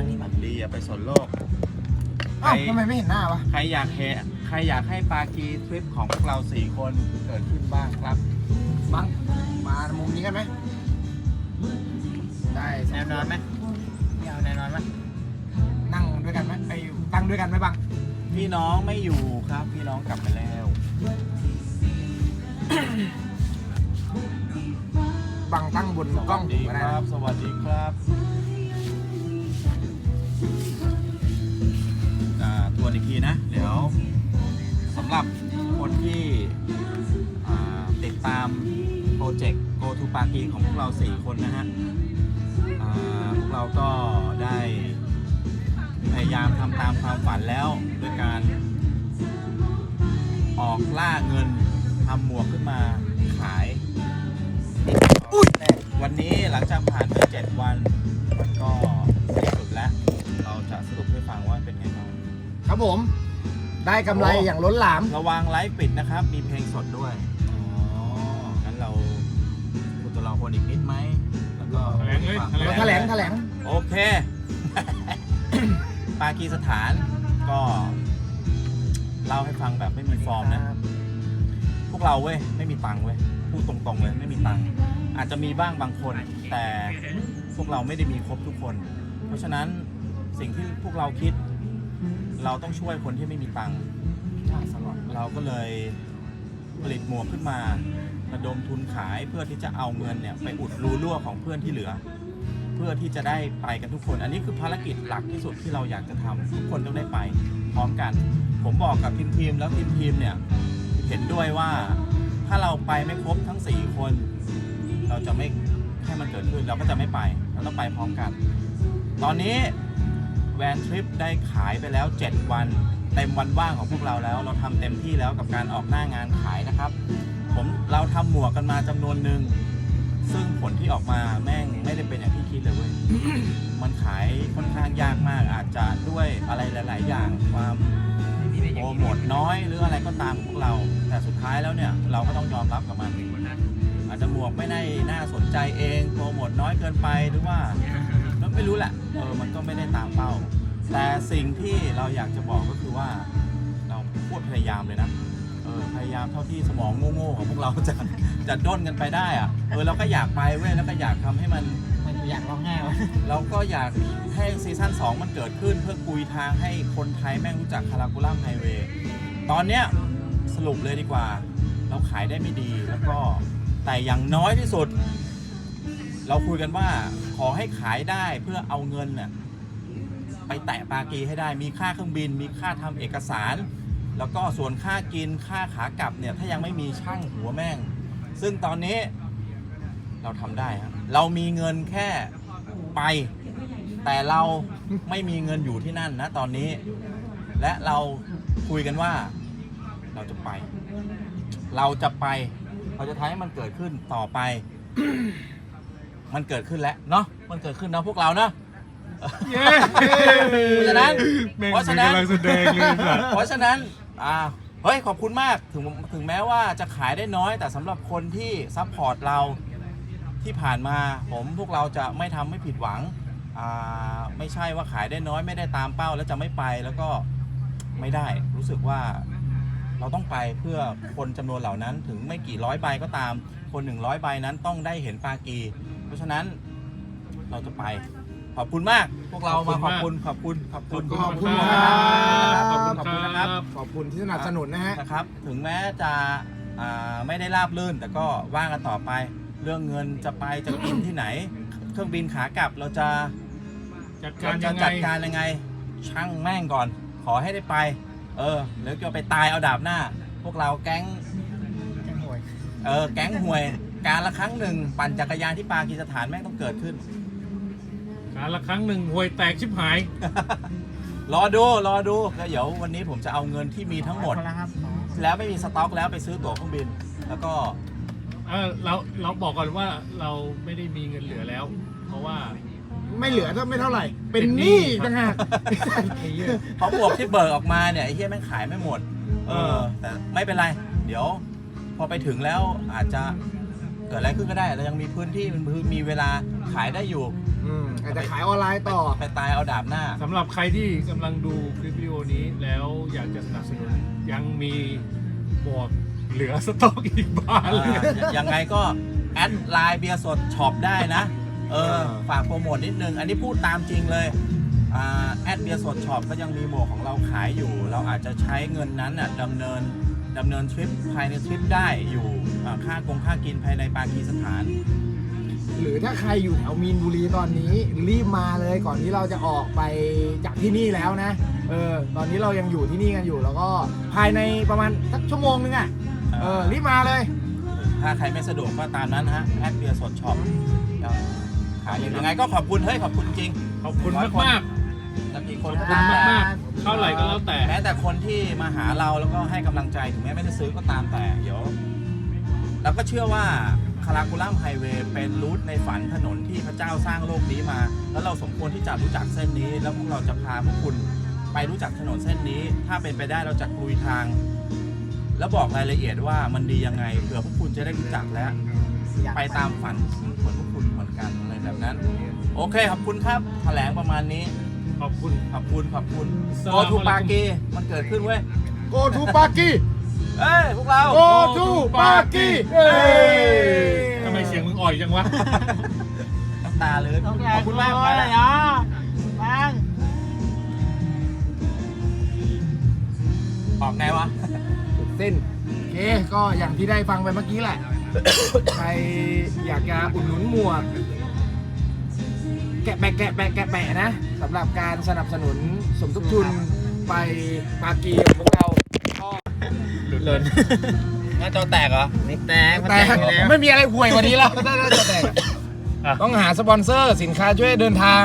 ตั้งนี่มาดีอย่าไปสนโลกเอ้าใครทำไมไม่เห็นหน้าวะ ใครอยากเห็นใครอยากให้ปากีทริปของพวกเราสี่คนเกิดขึ้นบ้างครับบัง มามุมนี้กันไหม ได้สแนงวนอนไหมไม่เอาแนวนอนไหมนั่งด้วยกันไหมไปตั้งด้วยกันไหมบัง พี่น้องไม่อยู่ครับ พี่น้องกลับไปแล้ว บังตั้งบนสกล้วัองสผมดีก็คได้รับนะสวัสดีครับ อ่าทวนอีกทีนะ เดี๋ยวสำหรับคนที่ติดตามโปรเจกต์ Go to Paki ของพวกเรา 4 คนนะฮะอ่าพวกเราก็ได้พยายามทำตามความฝันแล้วด้วยการออกล่าเงินทำหมวกขึ้นมาขายวันนี้หลังจากผ่านไป7วัน ผม ได้กำไรโอ้อย่างล้นหลาม ระวังไลฟ์ปิดนะครับ มีเพลงสดด้วยอ๋องั้นเราพูดตัวเราคนอีกนิดไหมแล้วก็แถลงเลยฟัเราแถลงแถลง โอเค ปากีสถานก็ เล่าให้ฟังแบบไม่มีฟอร์มนะ พวกเราเว้ยไม่มีตังค์เว้ยพูดตรงๆเลยไม่มีตังค์อาจจะมีบ้างบางคน แต่พวกเราไม่ได้มีครบทุกคน เพราะฉะนั้นสิ่งที่พวกเราคิด เราต้องช่วยคนที่ไม่มีตังค์เราก็เลยผลิตหมวกขึ้นมาระดมทุนขายเพื่อที่จะเอาเงินเนี่ยไปอุดรูรั่วของเพื่อนที่เหลือ เพื่อที่จะได้ไปกันทุกคน อันนี้คือภารกิจหลักที่สุดที่เราอยากจะทำทุกคนต้องได้ไปพร้อมกัน ผมบอกกับทีมทีมๆแล้วทีมทีมๆเนี่ยเห็นด้วยว่าถ้าเราไปไม่ครบทั้ง 4 คน เราจะไม่ให้มันเกิดขึ้นเราก็จะไม่ไปเราต้องไปพร้อมกัน ตอนนี้ แวนทริปได้ขายไปแล้ว 7 วัน เต็มวันว่างของพวกเราแล้ว เราทำเต็มที่แล้วกับการออกหน้างานขายนะครับ ผมเราทำหมวกกันมาจำนวนหนึ่งซึ่งผลที่ออกมาแม่งไม่ได้เป็นอย่างที่คิดเลยเว้ย มันขายค่อนข้างยากมาก อาจจะด้วยอะไรหลาย ๆ อย่างความโปรโมทน้อยหรืออะไรก็ตามของพวกเรา แต่สุดท้ายแล้วเนี่ยเราก็ต้องยอมรับกับมันอาจจะหมวกไม่ได้น่าสนใจเองโปรโมทน้อยเกินไปหรือว่าเราไม่รู้แหละ ออมันก็ไม่ได้ตามเป้า แต่สิ่งที่เราอยากจะบอกก็คือว่าเราโคตรพยายามเลยนะเออพยายามเท่าที่สมองโง่ๆของพวกเราจะจะด้นกันไปได้อะเออเราก็อยากไปเว้ยแล้วก็อยากทำให้มัน มันอยากร้องไห้วะเราก็อยากให้ซีซั่น2 มันเกิดขึ้นเพื่อกุยทางให้คนไทยแม่งรู้จักคาราคูลัมไฮเวย์ตอนเนี้ยสรุปเลยดีกว่า เราขายได้ไม่ดีแล้วก็แต่อย่างน้อยที่สุด เราคุยกันว่าขอให้ขายได้เพื่อเอาเงินน่ะไปแตะปากีให้ได้มีค่าเครื่องบิน มีค่าทำเอกสาร แล้วก็ส่วนค่ากินค่าขากลับเนี่ยถ้ายังไม่มีช่างหัวแม่ง ซึ่งตอนนี้เราทำได้ครับเรามีเงินแค่ไปแต่เราไม่มีเงินอยู่ที่นั่นนะตอนนี้ และเราคุยกันว่า เราจะไป เราจะไป เราจะทำให้มันเกิดขึ้นต่อไป มันเกิดขึ้นแล้วเนาะมันเกิดขึ้นเนาะพวกเราเนาะ เย้เพราะฉะนั้นแม่งเพราะฉะนั้น กำลังแสดงเลยสัตว์เพราะฉะนั้นอ่าเฮ้ยขอบคุณมากถึงถึงแม้ว่าจะขายได้น้อยแต่สำหรับคนที่ซัพพอร์ตเราที่ผ่านมาผมพวกเราจะไม่ทำไม่ผิดหวังอ่าไม่ใช่ว่าขายได้น้อยไม่ได้ตามเป้าแล้วจะไม่ไปแล้วก็ไม่ได้รู้สึกว่า เราต้องไปเพื่อคนจำนวนเหล่านั้นถึงไม่กี่ร้อยใบก็ตาม คนหนึ่งร้อยใบนั้นต้องได้เห็นปากี เพราะฉะนั้นเราจะไป ขอบคุณมาก พวกเรามาขอบคุณขอบคุณขอบคุณขอบคุณมากครับขอบคุณขอบคุณนะครับขอบคุณที่สนับสนุนนะฮะนะครับ ถึงแม้จะอ่าไม่ได้ราบรื่น แต่ก็ว่ากันต่อไป เรื่องเงินจะไปจะกินที่ไหน เครื่องบินขากลับเราจะจัดกาเรารจะยังไงจัดการยังไง ช่างแม่งก่อน ขอให้ได้ไป เออหรือจะไปตายเอาดาบหน้า พวกเราแก๊งจังหวยเออแก๊งห่วย การละครั้งหนึ่งปั่นจักรยานที่ปากีสถานแม่งต้องเกิดขึ้น การละครั้งหนึ่งห่วยแตกชิบหาย รอดูรอดูแล้วเดี๋ยววันนี้ผมจะเอาเงินที่มีทั้งหมดขอบคุณนะครับแล้วไม่มีสต็อกแล้วไปซื้อตั๋วเครื่องบิน แล้วก็เออเราเราบอกก่อนว่าเราไม่ได้มีเงินเหลือแล้ว เพราะว่า ไม่เหลือเท่าไม่เท่าไหร่ เป็นเป็นหหนี้นี้ครับต่างหากเพราะบวกที่เบิกออกมาเนี่ยไอ้เหี้ยแม่งขายไม่หมด เออ แต่ไม่เป็นไร เดี๋ยว พอไปถึงแล้วอาจจะ เกิดอะไรขึ้นก็ได้เรายังมีพื้นที่มันมีเวลาขายได้อยู่อืมอาจจะขายออนไลน์ต่อ ไปตายเอาดาบหน้า สำหรับใครที่กำลังดูคลิปวิดีโอนี้แล้วอยากจะสนับสนุนยังมีหมวกเหลือสต็อกอีกบานเลยอ่ายังไงก็แอดไลน์เบียร์สดช็อปได้นะ เออ ฝากโปรโมทนิดนึง อันนี้พูดตามจริงเลยอ่าแอดเบียร์สดช็อปก็ยังมีหมวกของเราขายอยู่ เราอาจจะใช้เงินนั้นน่ะดำเนิน ดำเนินทริปภายในทริปได้อยู่อ่าค่ากงค่ากินภายในปากีสถาน หรือถ้าใครอยู่แถวมีนบุรีตอนนี้รีบมาเลยก่อนที่เราจะออกไปจากที่นี่แล้วนะ เออ ตอนนี้เรายังอยู่ที่นี่กันอยู่ แล้วก็ภายในประมาณสักชั่วโมงนึงอะ เออ รีบมาเลย ถ้าใครไม่สะดวกก็ตามนั้นนะฮะแอดเบียร์สดช็อปขายอยู่ยังไงก็ขอบคุณ เฮ้ย ขอบคุณจริงขอบคุณมากมาก แล้วกี่คนๆขอบคุณมากมากๆเท่าไหร่ก็แล้วแต่ แม้แต่คนที่มาหาเราแล้วก็ให้กำลังใจถึงแม้ไม่ได้ซื้อก็ตามแต่เดี๋ยวเราก็เชื่อว่าคาราคูลัมไฮเวย์เป็นรูทในฝันถนนที่พระเจ้าสร้างโลกนี้มา แล้วเราสมควรที่จะรู้จักเส้นนี้ แล้วพวกเราจะพาพวกคุณไปรู้จักถนนเส้นนี้ ถ้าเป็นไปได้เราจะคุยทาง แล้วบอกรายละเอียดว่ามันดียังไงเผื่อพวกคุณจะได้รู้จักและไปตามฝันเหมือนพวกคุณเหมือนกันอะไรแบบนั้น โอเคขอบคุณครับแถลงประมาณนี้ ขอบคุณขอบคุณขอบคุณสโกลามทูอะลัยกุมปากีมันเกิดขึ้นเว้ย Go to Paki เอ้ยพวกเรา Go to Paki เอ้ยทำไมเสียงมึงอ่อยจังวะน้ำตาเลยต้องขอบคุณมากเลไปยแล้วอะฟังออกไงวะเส้นโอเคก็อย่างที่ได้ฟังไปเมื่อกี้แหละ ใครอยากจะอุดหนุนหมวก แกะแปะแกะแปะแกะแปะนะสำหรับการสนับสนุนสมทบทุนไปปากีของพวกเราก็หล่นหน้าจอแตกเหรอไม่แตกมันแต่แตกอยู่แล้วไม่มีอะไรห่วยกว่านี้แล้วได้ได้จะแตกอะต้องหาสปอนเซอร์สินค้าช่วยเดินทาง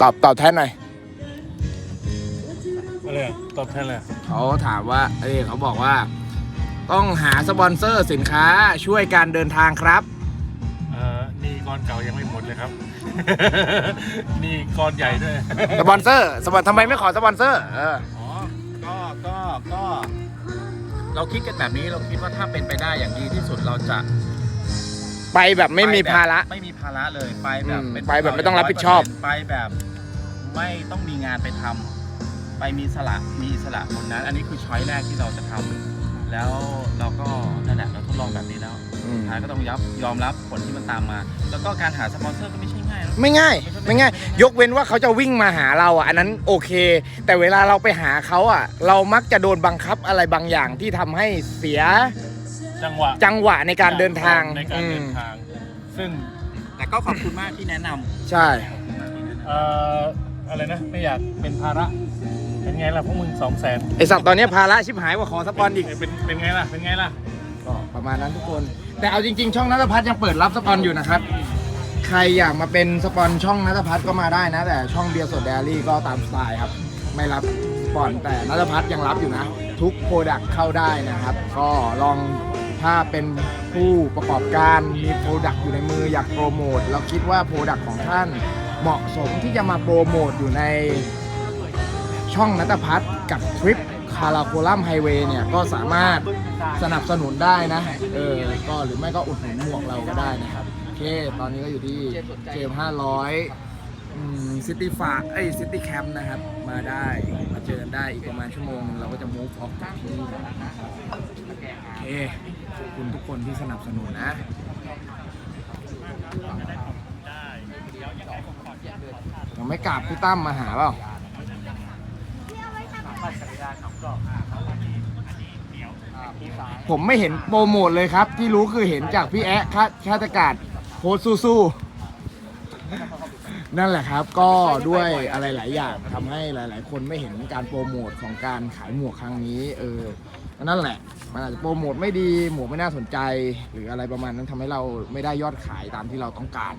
ตอบตอบแทนหน่อยอะไรอะตอบแทนเลยเขาถามว่าเอ้ยเขาบอกว่า ต้องหาสปอนเซอร์สินค้าช่วยการเดินทางครับเอ่อนี่ก้ อนเก่ายังไม่หมดเลยครับ นี่ก้อนใหญ่ด้วย สปอนเซอร์สปอนทำไมไม่ขอสปอนเซอร์เอออ๋อ ก็ ก็ ก็ เราคิดกันแบบนี้เราคิดว่าถ้าเป็นไปได้อย่างดีที่สุดเราจะไปแบบไม่มีปแบบภาระ ไม่มีภาระเลยไปแบบอืมเป็นไปแบบไม่ต้องรับผิดชอบ ไปแบบไม่ต้องมีงานไปทำไปมีสละมีอิสละบนนั้น อันนี้คือช้อยแรกที่เราจะทำแล้วเราก็นั่นแหละเราทดลองแบบนี้แล้วอืม สุดท้ายก็ต้องยับยอมรับผลที่มันตามมา แล้วก็การหาสปอนเซอร์ก็ไม่ใช่ง่ายนะ ไม่ง่าย ไม่ง่าย ยกเว้นว่าเขาจะวิ่งมาหาเราอะอันนั้นโอเค แต่เวลาเราไปหาเขาอะ เรามักจะโดนบังคับอะไรบางอย่างที่ทำให้เสียจังหวะจังหวะในการเดินทางในการเดินอืมทาง ซึ่งแต่ก็ขอบคุณมากที่แนะนำ ใช่ เอ่ออะไรนะไม่อยากเป็นภาระ เป็นไงล่ะพวกมึงสองแสนไอสัตว์ตอนนี้ภาระชิบหายกว่าขอสปอนอีก เป็นเป็นไงล่ะเป็นไงล่ะ ก็ประมาณนั้นทุกคน แต่เอาจริงๆ ช่องนัทพัฒน์ยังเปิดรับสปอนอยู่นะครับ ใครอยากมาเป็นสปอนช่องนัทพัฒน์ก็มาได้นะ แต่ช่องเบียร์สดเดลี่ก็ตามสไตล์ครับ ไม่รับสปอนแต่นัทพัฒน์ยังรับอยู่นะ ทุกโปรดักเข้าได้นะครับ ก็ลองถ้าเป็นผู้ประกอบการมีโปรดักอยู่ในมืออยากโปรโมทแล้วคิดว่าโปรดักของท่านเหมาะสมที่จะมาโปรโมทอยู่ในช่องนัทพัฒน์กับทริป คาราโคลัมไฮเวย์เนี่ยก็สามารถสนับสนุนได้นะ เออ ก็หรือไม่ก็อุดหนุนหมวกเราก็ได้นะครับ โอเค ตอนนี้ก็อยู่ที่เกม500ซิตี้ฟาไอ้ซิตี้แคมป์นะครับ มาได้ มาเจอกันได้อีกประมาณชั่วโมง เราก็จะมูฟออกจากที่นี่กันโอเค ขอบคุณทุกคนที่สนับสนุนนะยังไม่กลับพี่ตั้มมาหาเปล่า ผมไม่เห็นโปรโมทเลยครับ ที่รู้คือเห็นจากพี่แอ๊ะคาชาตกาศโพสต์สู้ๆนั่นแหละครับ ก็ด้วยอะไรหลายอย่างทำให้หลาย ๆ คนไม่เห็นการโปรโมทของการขายหมวกครั้งนี้ เออนั่นแหละ มันอาจจะโปรโมทไม่ดีหมวกไม่น่าสนใจ หรืออะไรประมาณนั้นทำให้เราไม่ได้ยอดขายตามที่เราต้องการ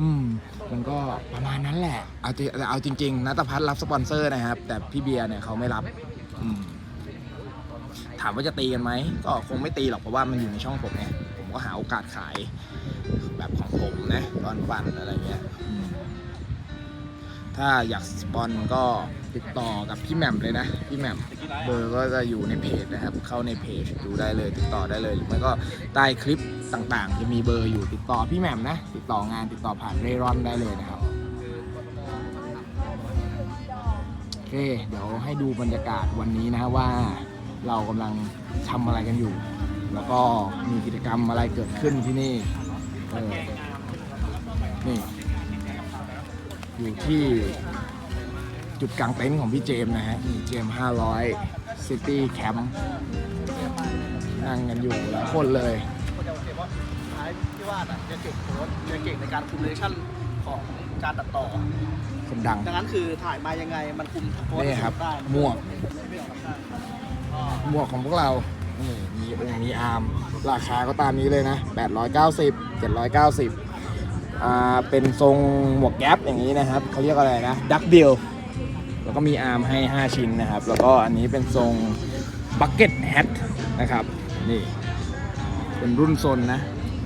อืมมันก็ประมาณนั้นแหละ เอาจริงแต่เอาจริงๆนัตพัฒน์รับสปอนเซอร์นะครับ แต่พี่เบียร์เนี่ยเขาไม่รับ อืม ถามว่าจะตีกันไหม ก็คงไม่ตีหรอกเพราะว่ามันอยู่ในช่องผมไงผมก็หาโอกาสขายแบบของผมนะตอนปั่นอะไรเงี้ย ถ้าอยากสปอนก็ติดต่อกับพี่แหม่มเลยนะ พี่แหม่มเบอร์ก็จะอยู่ในเพจนะครับ เข้าในเพจดูได้เลย ติดต่อได้เลย หรือไม่ก็ใต้คลิปต่างๆ จะมีเบอร์อยู่ติดต่อพี่แหม่มนะ ติดต่องานติดต่อผ่านเรรอนได้เลยนะครับโอเคเดี๋ยวให้ดูบรรยากาศวันนี้นะว่าเรากำลังทำอะไรกันอยู่ แล้วก็มีกิจกรรมอะไรเกิดขึ้นที่นี่เออนี่ อยู่ที่จุดกลางเต็นท์ของพี่เจมส์นะฮะนี่เจมส์500 City Camp นั่งกันอยู่หลายคนเลยคนจะโอเคว่าท้ายที่ว่าน่ะจะเก่งโค้ดจะเก่งในการคุมเลชั่นของการตัดต่อ คนดัง ดังนั้นคือถ่ายมายังไงมันคุมโค้ดนี่ครับได้หมวก ไม่ออกได้ก็หมวกของพวกเรานี่มีองค์มีอาร์ม ราคาก็ตามนี้เลยนะ 890 790อ่า เป็นทรงหมวกแก๊ปอย่างนี้นะครับเขาเรียกอะไรนะดักเบิลแล้วก็มีอาร์มให้ 5 ชิ้นนะครับ แล้วก็อันนี้เป็นทรงบักเก็ตแฮทนะครับนี่เป็นรุ่นโซนนะ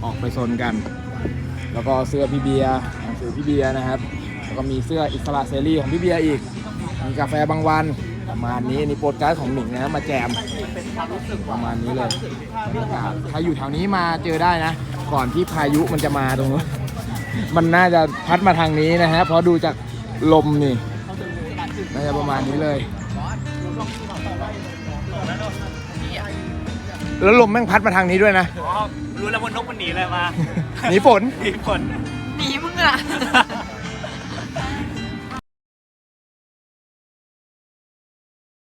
ออกไปโซนกัน แล้วก็เสื้อพี่เบียร์หนังสือพี่เบียร์นะครับ แล้วก็มีเสื้ออิสระเสรีของพี่เบียร์อีก มีกาแฟบางวันประมาณนี้นี่โปรดการ์ดของหนิงนะมาแจมประมาณนี้เลยบรรยากาศถ้าอยู่แถวนี้มาเจอได้นะ ก่อนที่พายุมันจะมาตรงนู้น มันน่าจะพัดมาทางนี้นะฮะเพราะดูจากลมนี่เขาถึงการคือน่าจะประมาณนี้เลย แล้วลมแม่งพัดมาทางนี้ด้วยนะรู้แล้วว่านกมันหนีอะไรมาหนีฝนหนีฝนหนีมึงอะ